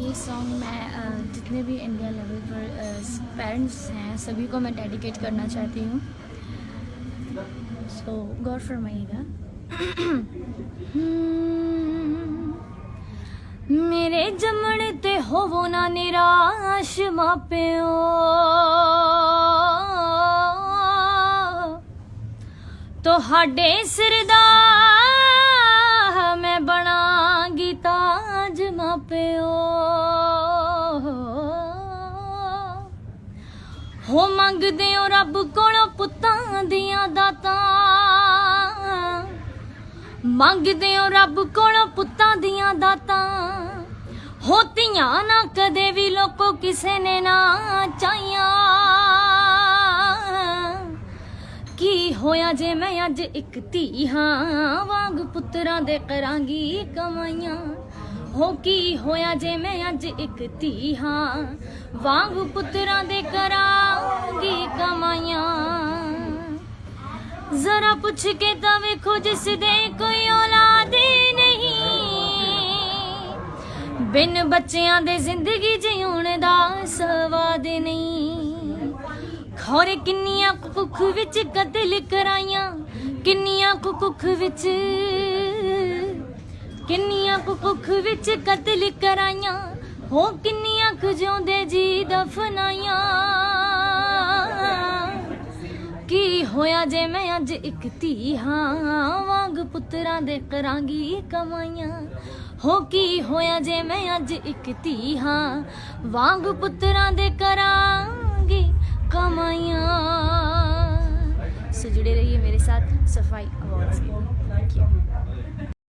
ये सॉन्ग मैं अ, जितने भी इंडिया लेवल पर पेरेंट्स हैं सभी को मैं डेडिकेट करना चाहती हूँ सो गौर फरमाइएगा ਮੇਰੇ ਜੰਮਣ ਤੇ ਹੋਵੋ ਨਾ ਨਿਰਾਸ਼ ਮਾਪਿਓ ਤੁਹਾਡੇ ਸਿਰ ਦਾ ਹੋ ਮੰਗਦੇ ਹੋ ਰੱਬ ਕੋਲੋਂ ਪੁੱਤਾਂ ਦੀਆਂ ਦਾਤਾਂ। ਮੰਗਦੇ ਹੋ ਰੱਬ ਕੋਲੋਂ ਪੁੱਤਾਂ ਦੀਆਂ ਦਾਤਾਂ। ਹੋ ਧੀਆਂ ਨਾ ਕਦੇ ਵੀ ਲੋਕੋ ਕਿਸੇ ਨੇ ਨਾ ਚਾਹੀਆਂ। ਕੀ ਹੋਇਆ ਜੇ ਮੈਂ ਅੱਜ ਇੱਕ ਧੀ ਹਾਂ ਵਾਂਗ ਪੁੱਤਰਾਂ ਦੇ ਕਰਾਂਗੀ ਕਮਾਈਆਂ? ਹੋ ਕੀ ਹੋਇਆ ਜੇ ਮੈਂ ਅੱਜ ਇੱਕ ਧੀ ਹਾਂ ਵਾਂਗ ਪੁੱਤਰਾਂ ਦੇ ਕਰਾਂਗੀ ਜ਼ਰਾ ਪੁੱਛ ਕੇ ਤਾਂ ਵੇਖੋ, ਜਿਸ ਦੇ ਕੋਈ ਔਲਾਦ ਨਹੀਂ। ਬਿਨ ਬੱਚਿਆਂ ਦੇ ਜ਼ਿੰਦਗੀ ਜਿਉਣ ਦਾ ਸਵਾਦ ਨਹੀਂ। ਖੋਰੇ ਕਿੰਨੀਆਂ ਕੁੱਖ ਵਿੱਚ ਕਤਲ ਕਰਾਈਆਂ, ਕਿੰਨੀਆਂ ਕੁੱਖ ਵਿੱਚ, ਕਿੰਨੀਆਂ ਕੁੱਖ ਵਿੱਚ ਕਤਲ ਕਰਾਈਆਂ, ਹੋ ਕਿੰਨੀਆਂ ਕੁ ਜਿਉਂਦੇ ਜੀ ਦਫਨਾਈਆਂ। ਹੋਇਆ ਜੇ ਮੈਂ ਅੱਜ ਇੱਕ ਧੀ ਹਾਂ, ਵਾਂਗ ਪੁੱਤਰਾਂ ਦੇ ਕਰਾਂਗੀ ਕਮਾਈਆਂ। ਹੋ ਕੀ ਹੋਇਆ ਜੇ ਮੈਂ ਅੱਜ ਇੱਕ ਧੀ ਹਾਂ, ਵਾਂਗ ਪੁੱਤਰਾਂ ਦੇ ਕਰਾਂਗੀ ਕਮਾਈਆਂ। ਸੋ ਰਹੀਏ ਮੇਰੇ ਸਾਥ ਸਫ਼ਾਈ ਅਵਾਰਡ से